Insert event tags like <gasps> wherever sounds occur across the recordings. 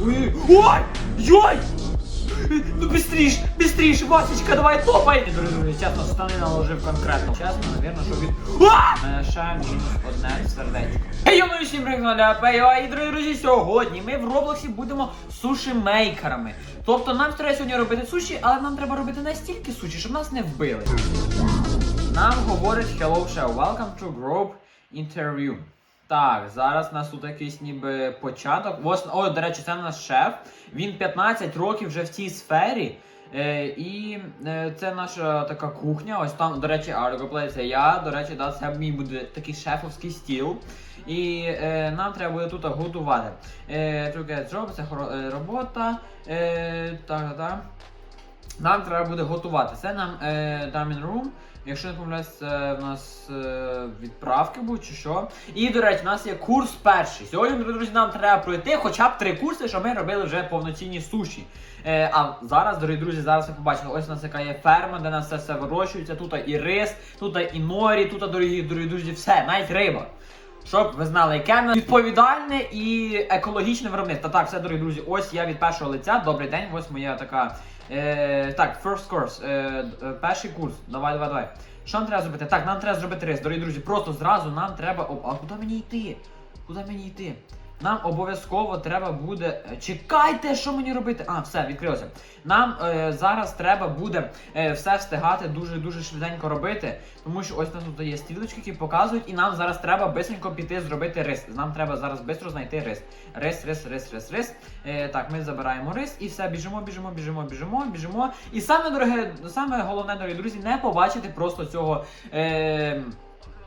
Ой! Ой! Йой! Ну быстріш, быстріш, Васечка, давай топай! Друзі, чесно, штани наложив конкретно. Чесно, навірно, що від... А! Мене мінус одне сердечко. Ей, йому всім пригнали, пейо, і дорогі друзі, сьогодні ми в Роблоксі будемо суші-мейкерами. Тобто нам треба сьогодні робити суші, але нам треба робити настільки суші, щоб нас не вбили. Нам говорить Hello Show, welcome to Group Interview. Так, зараз у нас тут якийсь ніби початок. Ось, о, до речі, це наш шеф. Він 15 років вже в цій сфері. Е, і е, це наша така кухня. Ось там, до речі, Argoplay, це я. До речі, да, це мій буде такий шефовський стіл. І е, нам треба буде тут готувати. Е, job, це хоро- е, робота. Е, так, так. Нам треба буде готувати. Це нам е, dining room. Якщо не помиляюсь, це в нас е, відправки будуть чи що. І, до речі, у нас є курс перший. Сьогодні, друзі, нам треба пройти хоча б три курси, щоб ми робили вже повноцінні суші. Е, а зараз, дорогі друзі, зараз ви побачите, ось у нас яка є ферма, де нас це все вирощується. Тут і рис, тут і норі, тут, дорогі, дорогі друзі, все, навіть риба. Щоб ви знали, яке в нас відповідальне і екологічне виробництво. Так, все, дорогі друзі, ось я від першого лиця. Добрий день, ось моя така. Е, так, first course, е, е, перший курс. Давай, давай, давай. Що нам треба зробити? Так, нам треба зробити рис, дорогі друзі. Просто зразу нам треба. об- А куди мені йти? Куди мені йти? Нам обов'язково треба буде. е, Чекайте, що мені робити? А, все, відкрилося. Нам е, зараз треба буде е, все встигати дуже-дуже швиденько робити, тому що ось у тут є стрілочки, які показують, і нам зараз треба бисенько піти зробити рис. Нам треба зараз швидко знайти рис. Рис, рис, рис, рис, рис. Е, так, ми забираємо рис і все, біжимо, біжимо, біжимо, біжимо, біжимо. І саме дороге, саме головне, дорогі друзі, не побачити просто цього. Е,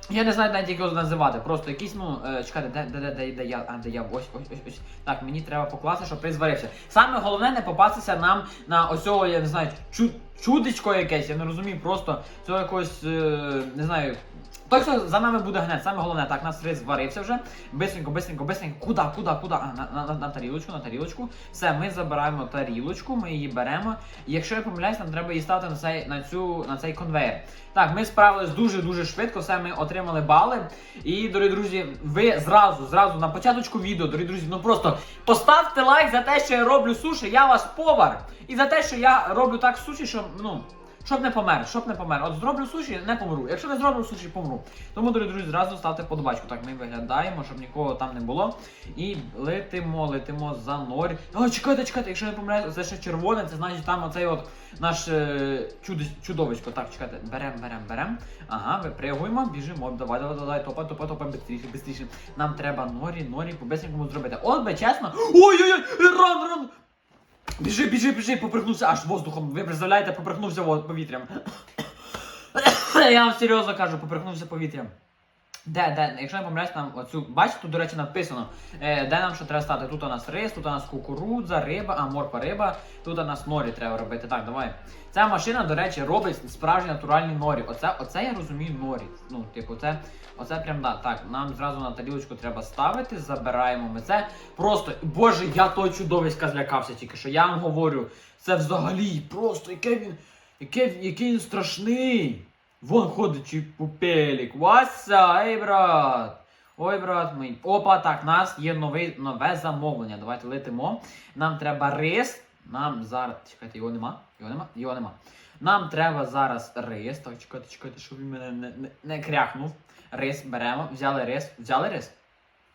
я не знаю навіть як його називати. Просто якийсь, ну, е, чекайте, де, де, де, де, я, а, де я, ось, ось, ось, ось. Так, мені треба покласти, щоб приз зварився. Саме головне не попастися нам на ось цього, я не знаю, чу, чудечко якесь, я не розумію, просто цього якогось, е, не знаю. Той, хто за нами буде гнати, саме головне, так, нас рис зварився вже. Бистренько, бистренько, бистренько, куди, куди, куди? На, на, на, на тарілочку, на тарілочку. Все, ми забираємо тарілочку, ми її беремо. Якщо я помиляюсь, нам треба її ставити на цей, на цю, на цей конвейер. Так, ми справились дуже-дуже швидко, все, ми отримали бали. І, дорогі друзі, ви зразу, зразу на початочку відео, дорогі друзі, ну просто поставте лайк за те, що я роблю суші, я вас повар. І за те, що я роблю так суші, що, ну. Щоб не помер, щоб не помер. От зроблю суші, не помру. Якщо не зроблю суші, помру. Тому, дорогі друзі, зразу ставте подобачку. Так, ми виглядаємо, щоб нікого там не було. І летимо, летимо за норі. О, чекайте, чекайте, якщо не помиляюсь, це ще червоне, це значить там оцей от наш е, чудо, чудовисько. Так, чекайте, берем, берем, берем. Ага, випригуємо, біжимо. Давай, давай, давай, топа, топа, топа, бистріше, бистріше. Нам треба норі, норі, по зробити. От би чесно. Ой-ой-ой! Ран, ран! Біжи, біжи, біжи, поприхнувся аж воздухом. Ви представляєте, поприхнувся повітрям. <coughs> Я вам серйозно кажу, поприхнувся повітрям. Де, де, якщо я помиляюсь, нам оцю, бачите, тут, до речі, написано, е, де нам що треба стати. Тут у нас рис, тут у нас кукурудза, риба, а морква риба, тут у нас норі треба робити. Так, давай. Ця машина, до речі, робить справжні натуральні норі. Оце, оце я розумію норі. Ну, типу, це, оце прям да. Так, нам зразу на тарілочку треба ставити, забираємо ми це. Просто, боже, я той чудовиська злякався тільки що. Я вам говорю, це взагалі просто яке він, яке, який він страшний. Вон ходить чи пупелік. Вася, ей, брат. Ой, брат мій. Опа, так, у нас є новий, нове замовлення. Давайте летимо. Нам треба рис. Нам зараз. Чекайте, його нема? Його нема? Його нема. Нам треба зараз рис. Так, чекайте, чекайте, щоб він мене не, не, не крякнув. Рис беремо. Взяли рис. Взяли рис?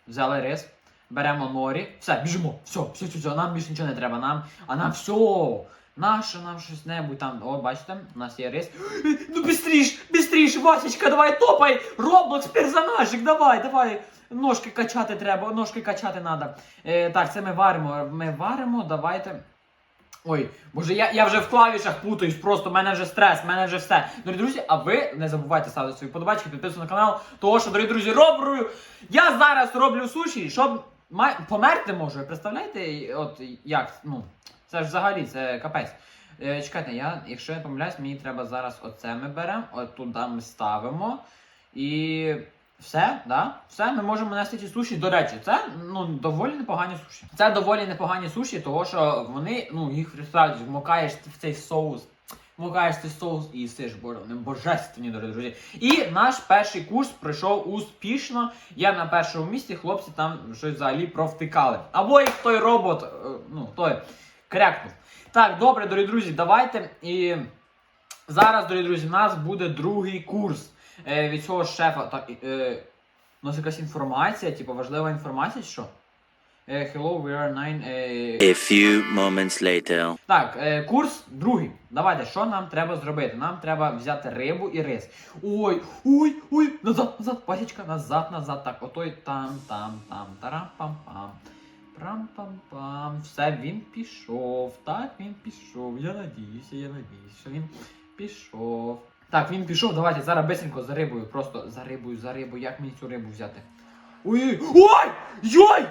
Взяли рис. Беремо норі. Все, біжимо. Все, все, все, все. Нам більше нічого не треба. Нам. А нам все. Наше нам щось небудь там. О, бачите, у нас є рис. <gasps> Ну быстріш, быстріш, Васечка, давай топай! Роблокс, персонажик, давай, давай. Ножки качати треба, ножки качати треба. Е, так, це ми варимо. Ми варимо, давайте. Ой, боже, я, я вже в клавішах путаюсь, просто в мене вже стрес, в мене вже все. Дорогі друзі, а ви не забувайте ставити свої подобачки, підписуватися на канал, того що, дорогі друзі, роблю. Я зараз роблю суші, щоб померти можу. Представляєте, от як? Ну, це ж взагалі це капець. Е, чекайте, я, якщо я помиляюсь, мені треба зараз оце ми беремо, от туди ми ставимо. І все, да? Все, ми можемо нести ці суші. До речі, це ну, доволі непогані суші. Це доволі непогані суші, тому що вони, ну, їх представляють, вмокаєш в цей соус. Мукаєш цей соус і їсиш, боже, вони божественні, дорогі друзі. І наш перший курс пройшов успішно. Я на першому місці, хлопці там щось взагалі провтикали. Або як той робот, е, ну, той крякнув. Так, добре, дорогі друзі, давайте. І зараз, дорогі друзі, у нас буде другий курс е, від цього шефа. Так, е, у нас якась інформація, типу важлива інформація, що? Е, hello, we are nine. Е, A few moments later. так, е, курс другий. Давайте, що нам треба зробити? Нам треба взяти рибу і рис. Ой, ой, ой, назад, назад, пасічка, назад, назад. Так, отой там, там, там, тарам-пам-пам. Прам-пам-пам. Все, він пішов. Так, він пішов. Я надіюся, я надіюся, що він пішов. Так, він пішов. Давайте зараз бисенько за рибою. Просто за рибою, за рибою. Як мені цю рибу взяти? Ой! Ой! Йой!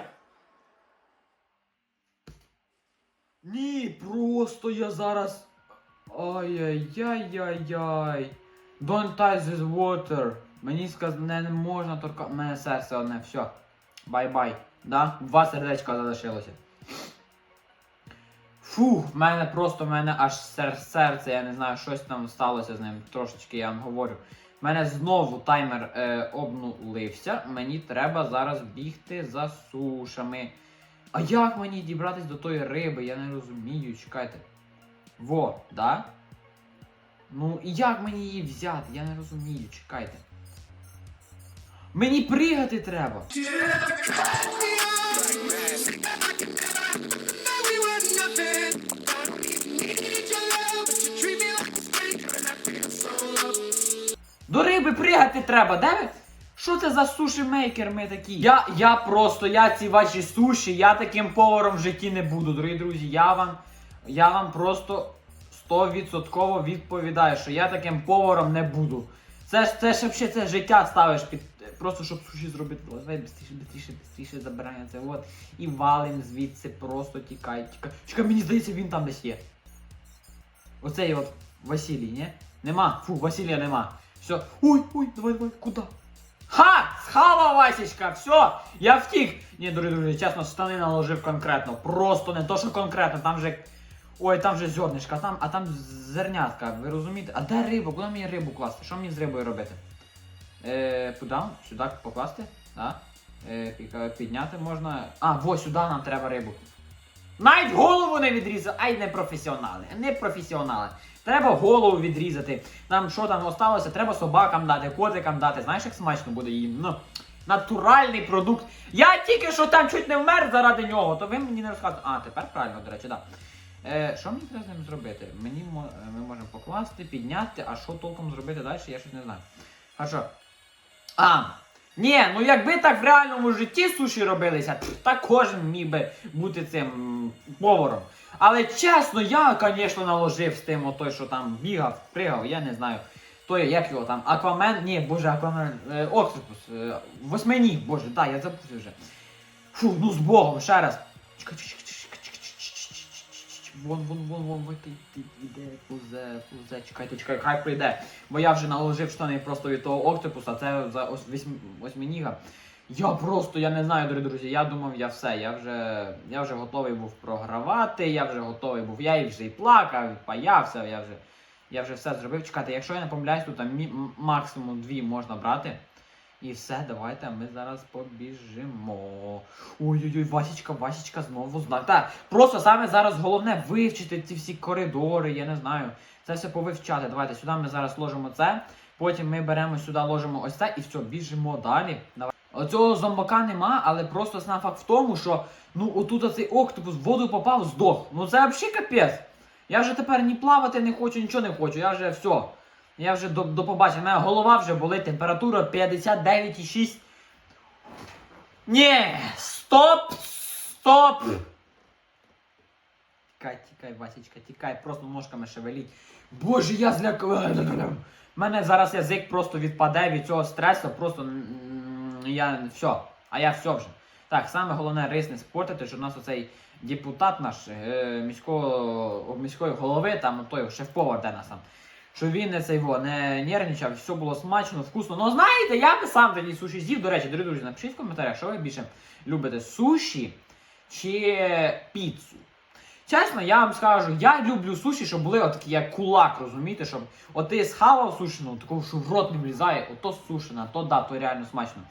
Ні, просто я зараз. Ай-яй-яй-яй-яй. Don't touch this water. Мені сказано, не, можна торка. У мене серце одне, все. Бай-бай. Да? Два сердечка залишилося. Фу, в мене просто в мене аж серце, я не знаю, щось там сталося з ним. Трошечки я вам говорю. У мене знову таймер е, обнулився. Мені треба зараз бігти за сушами. А як мені дібратись до тої риби? Я не розумію, чекайте. Во, да? Ну і як мені її взяти? Я не розумію, чекайте. Мені пригати треба. До риби пригати треба, де ви? Що це за суші мейкер ми такі? Я, я просто, я ці ваші суші, я таким поваром в житті не буду, дорогі друзі. Я вам, я вам просто 100% відповідаю, що я таким поваром не буду. Це ж це ж це життя ставиш під. Просто щоб суші зробити. Давай быстріше, быстріше, быстріше забирай це. От. І валим звідси, просто тікай, тікай. Чекай, мені здається, він там десь є. Оцей от Василій, ні? Нема. Фу, Василія нема. Все. Ой, ой, давай, давай, куди? Ха! Схава, Васечка, все, я втік. Ні, дорогі друзі, чесно, штани наложив конкретно. Просто не то, що конкретно, там же. Ой, там же зернишка, там, а там зернятка, ви розумієте? А де риба? Куди мені рибу класти? Що мені з рибою робити? Е, куди? Сюди покласти? Да? Е, підняти можна. А, во, сюди нам треба рибу. Навіть голову не відрізали. Ай, не професіонали. Не професіонали. Треба голову відрізати. Там що там осталося, треба собакам дати, котикам дати. Знаєш, як смачно буде їм. Ну, натуральний продукт. Я тільки що там чуть не вмер заради нього, то ви мені не розказуєте. А, тепер правильно, до речі, так. Да. Е, що мені треба з ним зробити? Мені ми можемо покласти, підняти, а що толком зробити далі, я щось не знаю. А що? А, ні, ну якби так в реальному житті суші робилися, так кожен міг би бути цим поваром. Але чесно, я, звісно, наложив з тим отой, що там бігав, пригав, я не знаю. Той, як його там, Аквамен, ні, боже, Аквамен, е, Октопус, е, восьминіг, боже, да, я забув вже. Фу, ну з Богом, ще раз. Чекай, чекай, чекай, Вон, вон, вон, вон, вон, ти, іде, повзе, повзе, чекайте, чекай, хай прийде. Бо я вже наложив штани просто від того октопуса, це за ос- вісьм-. Я просто, я не знаю, дорогі друзі, я думав, я все, я вже, я вже готовий був програвати, я вже готовий був, я і вже і плакав, і паявся, я вже, я вже все зробив. Чекайте, якщо я не помиляюсь, тут там мі- максимум дві можна брати. І все, давайте ми зараз побіжимо. Ой-ой-ой, Васічка, Васічка знову знак. Так, просто саме зараз головне вивчити ці всі коридори, я не знаю. Це все повивчати. Давайте сюди ми зараз ложимо це. Потім ми беремо сюди, ложимо ось це і все, біжимо далі. Давай. Оцього зомбака нема, але просто сам факт в тому, що ну отут оцей октопус в воду попав, здох. Ну це взагалі капець. Я вже тепер ні плавати не хочу, нічого не хочу. Я вже все. Я вже до, до побачення. Мене голова вже болить, температура 59,6. Ні! Стоп! Стоп! Тікай, тікай, Васечка, тікай, просто ножками шевеліть. Боже, я зляк... У мене зараз язик просто відпаде від цього стресу, просто я все. А я все вже. Так, саме головне рис не спортити, що у нас оцей депутат наш е, міського, міської голови, там той шеф-повар де нас там. Що він не цей во, не нервничав, все було смачно, вкусно. Ну знаєте, я би сам тоді суші з'їв. До речі, дорогі друзі, напишіть в коментарях, що ви більше любите суші чи піцу. Чесно, я вам скажу, я люблю суші, щоб були отакі, як кулак, розумієте, щоб от ти схавав сушену, такого, що в рот не влізає, ото сушена, то да, то реально смачно.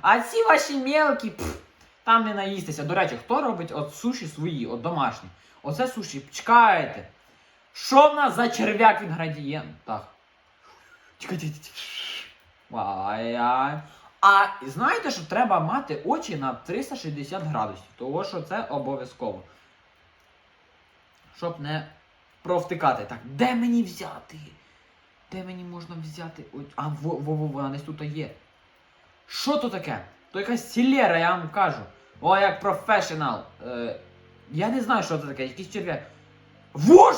А ці ваші мелкі, пф, там не наїстися. До речі, хто робить от суші свої, от домашні? Оце суші, чекайте. Що в нас за черв'як в інгредієнтах? Чекайте, чекайте. Ай-яй. А знаєте, що треба мати очі на 360 градусів, того що це обов'язково. Щоб не провтикати. Так, де мені взяти? Де мені можна взяти? А во, во, во, вона десь тут є. Що то таке? То якась сілера, я вам кажу. О, як професіонал. Е, я не знаю, що це таке, якийсь черв'як. Вуш!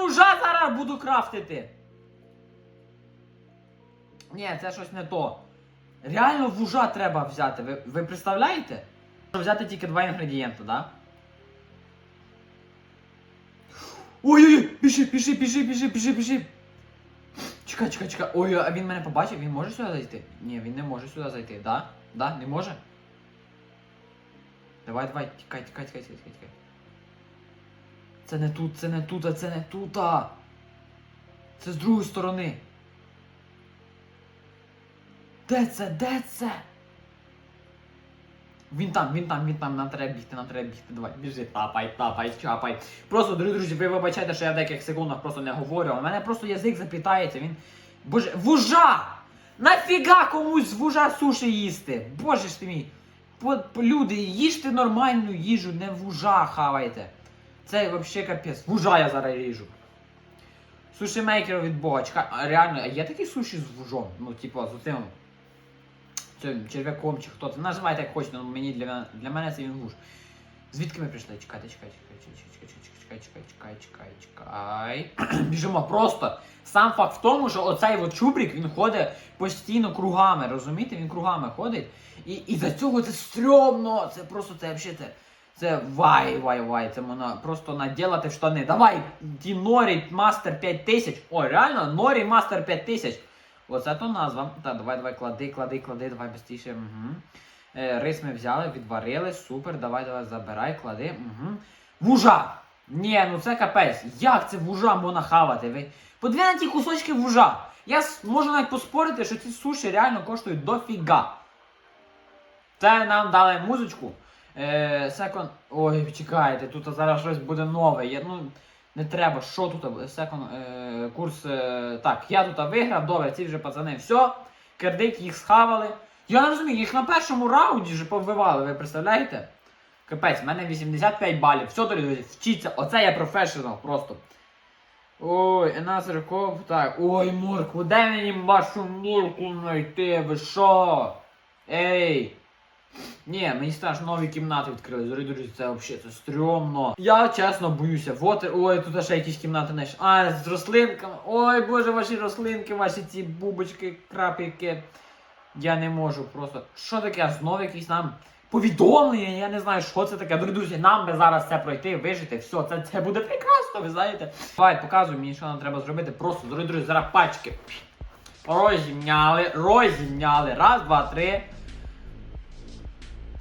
Я вужа зараз буду крафтити! Ні, це щось не то. Реально вужа треба взяти. Ви, ви представляєте? Щоб взяти тільки два інгредієнти, да? Ой-ой-ой! Біжи, біжи, біжи, біжи, біжи, біжи! Чекай, чекай, чекай. Ой, а він мене побачив, він може сюди зайти? Ні, він не може сюди зайти, да? Да, не може? Давай, давай, тікай, тікай, тікай, тікай, тікай. Це не тут, це не тут, а це не тут. а. Це з другої сторони. Де це? Де це? Він там, він там, він там, нам треба бігти, нам треба бігти. Давай, біжи, тапай, тапай, чапай. Просто, дорогі друзі, ви вибачайте, що я в деяких секундах просто не говорю. У мене просто язик запітається, він. Боже, вужа! Нафіга комусь вужа суші їсти? Боже ж ти мій. Люди, їжте нормальну їжу, не вужа хавайте. Це взагалі капець. Вужа я зараз ріжу. Суші мейкер від Бога. Чекай, а реально, а є такі суші з вужом? Ну, типу, з оцим цим черв'яком чи хто це. Називайте як хочете, але мені для, для мене це він вуж. Звідки ми прийшли? Чекайте, чекайте, чекайте, чекайте, чекайте, чекайте, чекайте, чекайте, чекайте. Біжимо просто. Сам факт в тому, що оцей от чубрик він ходить постійно кругами, розумієте? Він кругами ходить. І, і за цього це стрьомно. Це просто це взагалі це. Це вай, вай, вай, це можна просто наділати в штани. Давай, ті Норі Мастер 5000. О, реально, Норі Мастер 5000. Оце то назва. Так, давай, давай, клади, клади, клади, давай быстріше. Угу. Е, рис ми взяли, відварили, супер, давай, давай, забирай, клади. Угу. Вужа! Ні, ну це капець. Як це вужа можна хавати? Ви? Подивіться на ті кусочки вужа. Я можу навіть поспорити, що ці суші реально коштують дофіга. Це нам дали музичку. Секонд. Ой, чекайте, тут зараз щось буде нове. Я, ну, не треба, що тут? Секонд, е, курс. Е, так, я тут виграв, добре, ці вже пацани, все. Кредит їх схавали. Я не розумію, їх на першому раунді вже повбивали, ви представляєте? Капець, в мене 85 балів. Все, дорогі друзі, вчіться. Оце я професіонал просто. Ой, Енасер Коп, так. Ой, моркву, де мені вашу морку знайти? Ви що? Ей! Ні, мені страшно нові кімнати відкрили. Дорогі друзі, це взагалі це стрьомно. Я чесно боюся. Вот, ой, тут ще якісь кімнати знаєш. А, з рослинками. Ой, боже, ваші рослинки, ваші ці бубочки, крапельки. Я не можу просто. Що таке? Знову якісь нам повідомлення, я не знаю, що це таке. Дорогі друзі, нам би зараз це пройти, вижити, все, це, це буде прекрасно, ви знаєте. Давай, показуй мені, що нам треба зробити. Просто, дорогі друзі, зараз пачки. Розімняли, розімняли. Раз, два, три.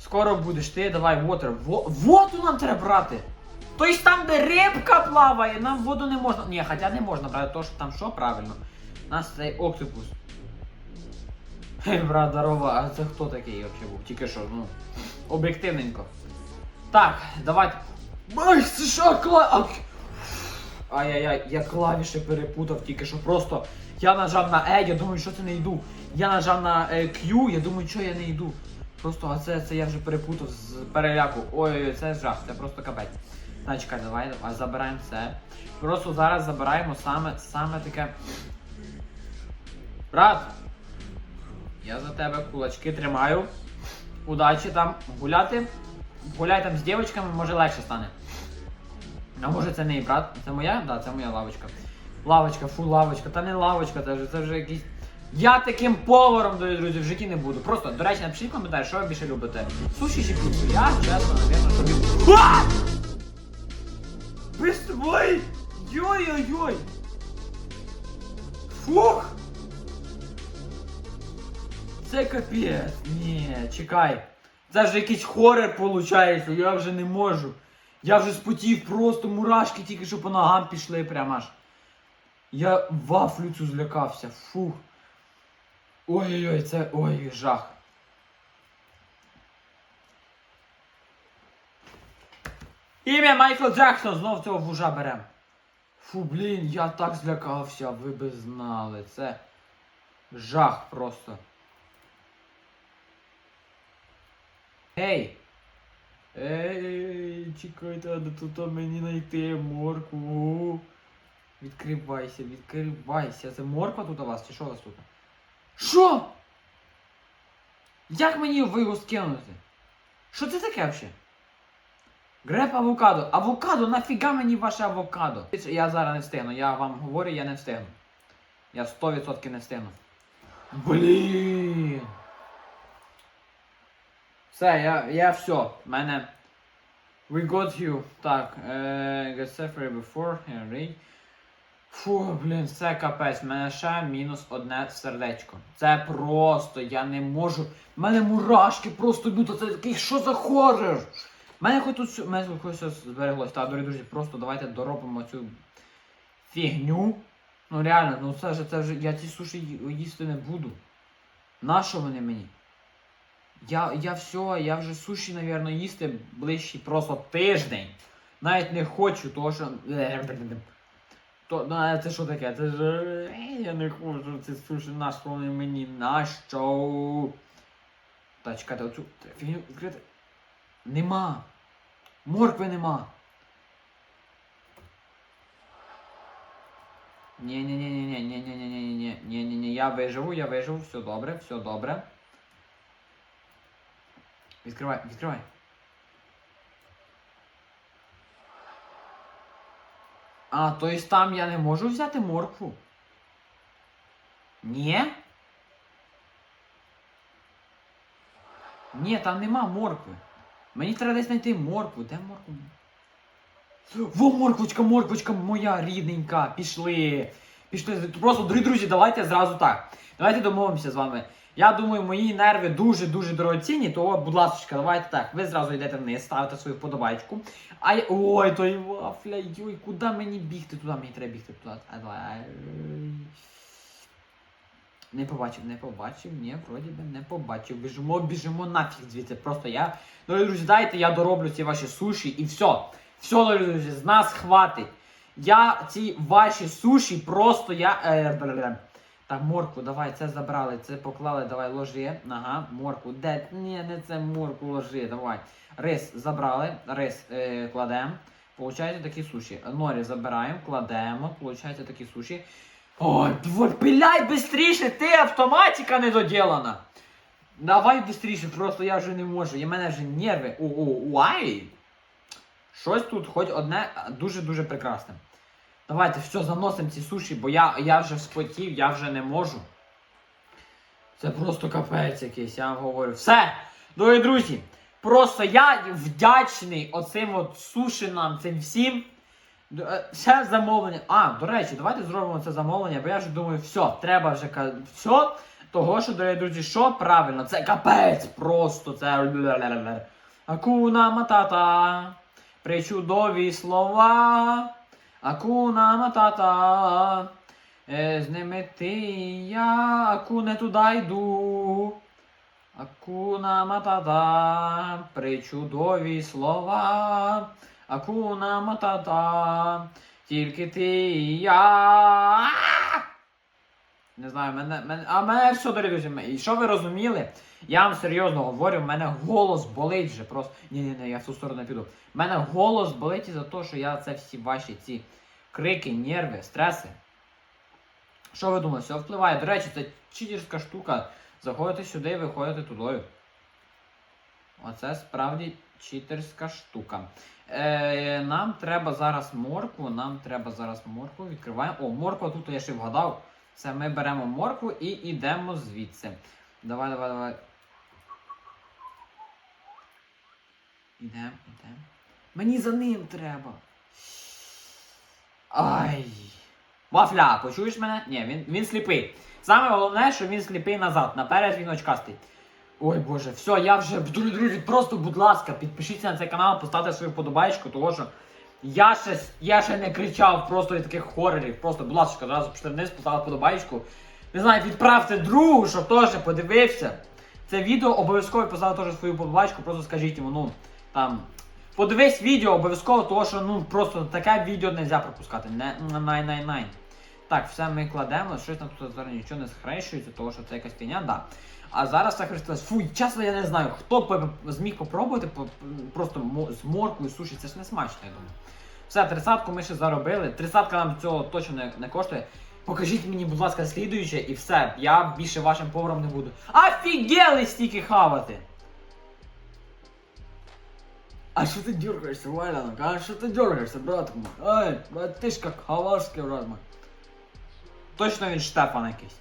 Скоро будеш ти, давай, water. Во- воду нам треба брати. Тобто там, де рибка плаває, нам воду не можна. Ні, хоча не можна брати, то що там що правильно. У нас цей октопус. Брат, здорово, а це хто такий взагалі був? Тільки що, ну. Об'єктивненько. Так, давайте. Ай, це що кла... Ай-яй-яй, я клавіші перепутав тільки що просто. Я нажав на E, я думаю, що це не йду. Я нажав на е, Q, я думаю, що я не йду. Просто а це, я вже перепутав з переляку. Ой-ой, це жах, це просто капець. Так, чекай, давай, давай забираємо це. Просто зараз забираємо саме, саме таке. Брат! Я за тебе кулачки тримаю. Удачі там гуляти. Гуляй там з дівчатками, може легше стане. А може це не і брат? Це моя? Так, да, це моя лавочка. Лавочка, фу, лавочка, та не лавочка, це вже, це вже якийсь. Я таким поваром, дорогі друзі, в житті не буду. Просто, до речі, напишіть коментар, що ви більше любите. Суші чи піцу? Я, чесно, напевно, що люблю. А! Ой! Йой-йой-йой! Фух! Це капець. Ні, чекай. Це вже якийсь хорор виходить, я вже не можу. Я вже спотів, просто мурашки тільки що по ногам пішли прямо аж. Я вафлю цю злякався. Фух. Ой-ой-ой, це ой, жах. Ім'я Майкл Джексон, знов цього вужа берем. Фу, блін, я так злякався, ви би знали. Це жах просто. Ей! Ей, чекайте, а де тут мені знайти моркву. Відкривайся, відкривайся. Це морква тут у вас чи що у вас тут? Що? Як мені ви його скинути? Що це таке взагалі? Греб авокадо. Авокадо, нафіга мені ваше авокадо? Я зараз не встигну, я вам говорю, я не встигну. Я 100% не встигну. Блін. Все, я, я все. Мене. We got you. Так, е, get before, read. Фу, блін, це капець. Мене ще мінус одне сердечко. Це просто, я не можу. В мене мурашки просто йдуть, це такий, що за хоррор? В мене хоч тут, мене хоч все збереглось. Так, дорогі друзі, просто давайте доробимо цю фігню. Ну реально, ну це ж, це вже, я ці суші їсти не буду. Нащо вони мені? Я, я все, я вже суші, напевно, їсти ближчий просто тиждень. Навіть не хочу, того що. То, ну, а це що таке? Це ж. е, Я не хочу ці суші, нащо вони мені? Нащо? Та чекайте, оцю фігню відкрити. Нема. Моркви нема. ні ні ні ні ні ні ні ні ні ні ні ні ні я виживу, я виживу, все добре, все добре. Відкривай, відкривай. А, то есть там я не можу взяти моркву? Ні? Ні, там нема моркви. Мені треба десь знайти моркву. Де моркву? Во, морквочка, морквочка моя рідненька. Пішли. Пішли. Просто, дорогі друзі, давайте зразу так. Давайте домовимося з вами. Я думаю, мої нерви дуже-дуже дорогоцінні, то, будь ласка, давайте так. Ви зразу йдете вниз, ставите свою вподобайку. А я... Ой, той вафля, йой, куди мені бігти? Туди мені треба бігти. Туди. А, давай. Не побачив, не побачив, ні, вроді би не побачив. Біжимо, біжимо нафіг звідси. Просто я. Дорогі друзі, дайте, я дороблю ці ваші суші і все. Все, друзі, з нас хватить. Я ці ваші суші просто я. Так, морку, давай, це забрали, це поклали, давай, ложи. Ага, морку. Де? Ні, не це морку ложи, давай. Рис забрали, рис е, кладемо. Получається такі суші. Норі забираємо, кладемо, получається такі суші. Ой, вот, пиляй быстріше, ти автоматика недоділана. Давай быстріше, просто я вже не можу. І в мене вже нерви. О, о, уай! Щось тут хоч одне дуже-дуже прекрасне. Давайте все, заносимо ці суші, бо я, я вже спотів, я вже не можу. Це просто капець якийсь, я вам говорю. Все! Дорогі друзі! Просто я вдячний оцим от сушинам, цим всім. Д- е, замовлення. А, до речі, давайте зробимо це замовлення, бо я вже думаю, все, треба вже все. Того, що, дорогі друзі, що правильно, це капець просто, це. Акуна матата. Причудові слова. Акуна матата. Е, з ними ти йду. Акуна матата, причудові слова. Акуна матата, тільки ти я. Не знаю, мене, мене, а мене все дорогі друзі. І що ви розуміли? Я вам серйозно говорю, в мене голос болить вже просто. Ні, ні, ні, я в ту сторону піду. В мене голос болить із-за того, що я це всі ваші ці крики, нерви, стреси. Що ви думаєте, все впливає? До речі, це читерська штука. Заходите сюди, і виходите туди. Оце справді читерська штука. Е, нам треба зараз моркву, нам треба зараз моркву. Відкриваємо. О, морква тут я ще вгадав. Це ми беремо моркву і йдемо звідси. Давай, давай, давай. Ідемо, ідемо. Мені за ним треба. Ай. Вафля, почуєш мене? Ні, він, він сліпий. Саме головне, що він сліпий назад. Наперед він очкастий. Ой боже, все, я вже, друзі, друзі, просто, будь ласка, підпишіться на цей канал, поставте свою подобайку, того що я ще, я ще не кричав просто від таких хорорів. Просто, будь ласка, одразу пішли вниз, поставили подобайку. Не знаю, відправте другу, щоб теж подивився. Це відео обов'язково поставив теж свою подобайку, просто скажіть йому, ну, там. Подивись відео обов'язково, тому що ну просто таке відео не можна пропускати. Не най най най Так, все ми кладемо, щось там тут нічого не схрещується, тому що це якась фігня, да. А зараз все хрестилось. Фу, чесно, я не знаю, хто б зміг попробувати просто з морквою суші, це ж не смачно, я думаю. Все, тридцятку ми ще заробили. Тридцятка нам цього точно не, не коштує. Покажіть мені, будь ласка, слідуюче і все. Я більше вашим поваром не буду. Офігели стільки хавати! А що ти дергаєшся, Валянок? А що ти дергаєшся, братку мой? Ай, брат, ти ж хавашки, брат мой. Точно він Штефан якийсь.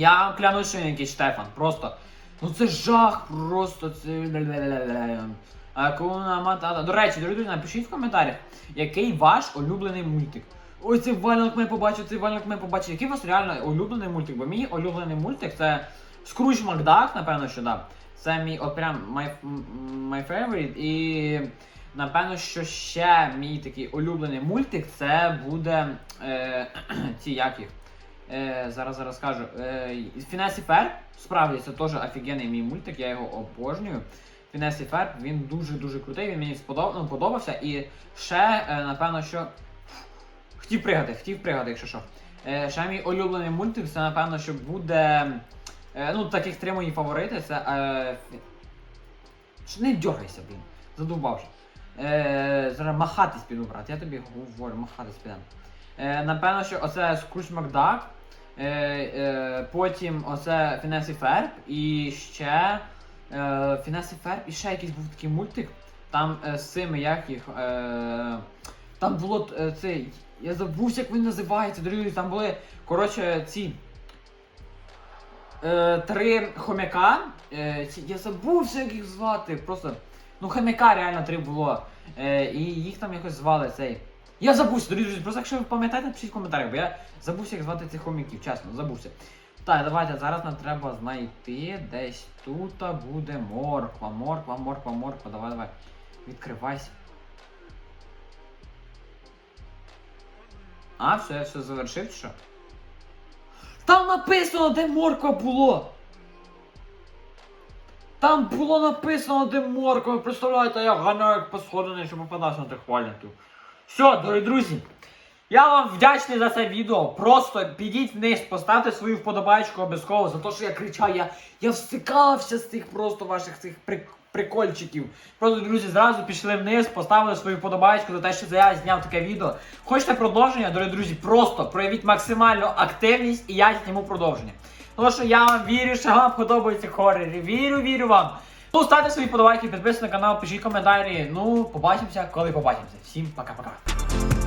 Я вам клянусь, що він якийсь Штефан. Просто. Ну це жах, просто це. Акуна матата. До речі, друзі, напишіть в коментарях, який ваш улюблений мультик. Ой, цей валянок ми побачив, цей валянок ми побачив. Який у вас реально улюблений мультик? Бо мій улюблений мультик це Скрудж Макдак, напевно, що да. Це мій от прям my, my favorite. І напевно, що ще мій такий улюблений мультик це буде е, <clears throat> ці як їх. Е, зараз зараз скажу. Е, Фінесі Ферб, справді, це теж офігенний мій мультик, я його обожнюю. Фінесі Ферб, він дуже-дуже крутий, він мені сподоб... ну, подобався. І ще, е, напевно, що. Хотів пригати, хотів пригати, якщо що. Е, ще мій улюблений мультик, це напевно, що буде. Е, ну, таких три мої фаворити, це. Е, не дергайся, блін. Задовбав вже. Е, зараз махатись піду, брат. Я тобі говорю, махатись підемо. Е, напевно, що оце Скрудж Макдак. Е, е, потім оце Фінесі Ферб і ще е, Фінесі Ферб і ще якийсь був такий мультик. Там е, з цими як їх. Е, там було е, цей. Я забувся, як він називається, дорогі, там були, коротше, ці. Е, три хомяка. Е, ці, я забувся, як їх звати. Просто. Ну, хомяка реально три було. Е, і їх там якось звали цей. Я забувся, дорогі друзі, просто якщо ви пам'ятаєте, пишіть в коментарях, бо я забувся, як звати цих хомяків, чесно, забувся. Так, давайте зараз нам треба знайти десь тут буде морква, морква, морква, морква. Давай, давай. Відкривайся. А, все, я все завершив, чи що? Там написано, де морква було! Там було написано, де морква. Ви Представляєте, я ганяю як посходений, щоб попадався на тих валянків. Все, дорогі друзі. Я вам вдячний за це відео. Просто підіть вниз, поставте свою вподобайку обов'язково за те, що я кричав. Я, я всикався з тих просто ваших цих прик- прикольчиків. Просто, друзі, зразу пішли вниз, поставили свою вподобайку за те, що я зняв таке відео. Хочете продовження, дорогі друзі, просто проявіть максимальну активність і я зніму продовження. Тому що я вам вірю, що вам подобаються хорори. Вірю, вірю вам. Ну, ставте свої подобайки, підписуйтесь на канал, пишіть коментарі. Ну, побачимося, коли побачимося. Всім пока-пока.